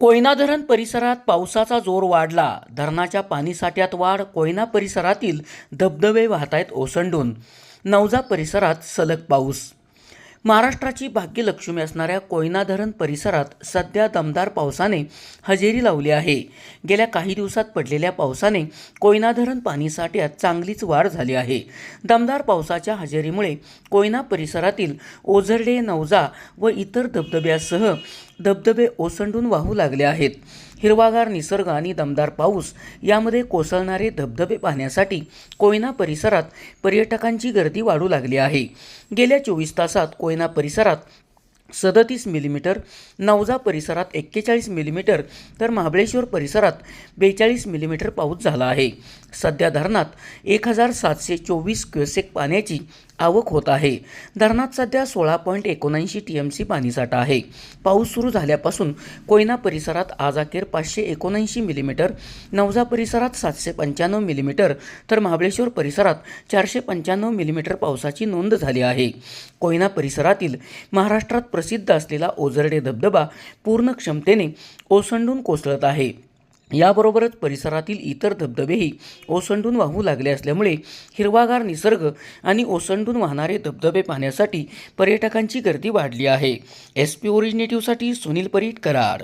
कोयना धरण परिसरात पावसाचा जोर वाढला. धरणाच्या पाणीसाठ्यात वाढ कोयना परिसरातील धबधबे वाहतायत ओसंडून. नवजा परिसरात सलग पाऊस. महाराष्ट्राची भाग्यलक्ष्मी असणाऱ्या कोयना धरण परिसरात सध्या दमदार पावसाने हजेरी लावली आहे. गेल्या काही दिवसात पडलेल्या पावसाने कोयना धरण पाणीसाठ्यात चांगलीच वाढ झाली आहे. दमदार पावसाच्या हजेरीमुळे कोयना परिसरातील ओझरडे नवजा व इतर धबधब्यासह धबधबे ओसंडून वाहू लागले आहेत. हिरवागार निसर्ग आणि दमदार पाऊस यामध्ये कोसळणारे धबधबे पाहण्यासाठी कोयना परिसरात पर्यटकांची गर्दी वाढू लागली आहे. गेल्या चोवीस तासात कोयना परिसरात सदतीस मिलीमीटर नवजा परिसरात एक्केचाळीस मिलीमीटर तर महाबळेश्वर परिसरात बेचाळीस मिलीमीटर पाऊस झाला आहे. सध्या धरणात एक हजार सातशे चोवीस क्युसेक पाण्याची आवक होत आहे. धरणात सध्या सोळा पॉईंट एकोणऐंशी टी एम सी पाणीसाठा आहे. पाऊस सुरू झाल्यापासून कोयना परिसरात आज अखेर पाचशे एकोणऐंशी मिलीमीटर नवजा परिसरात सातशे पंच्याण्णव मिलीमीटर तर महाबळेश्वर परिसरात चारशे पंच्याण्णव मिलीमीटर पावसाची नोंद झाली आहे. कोयना परिसरातील महाराष्ट्रात प्रसिद्ध असलेला ओझरडे धबधबा पूर्ण क्षमतेने ओसंडून कोसळत आहे. याबरोबरच परिसरातील इतर धबधबेही ओसंडून वाहू लागले असल्यामुळे हिरवागार निसर्ग आणि ओसंडून वाहणारे धबधबे पाहण्यासाठी पर्यटकांची गर्दी वाढली आहे. एस पी ओरिजिनेटिव्हसाठी सुनील परीट कराड.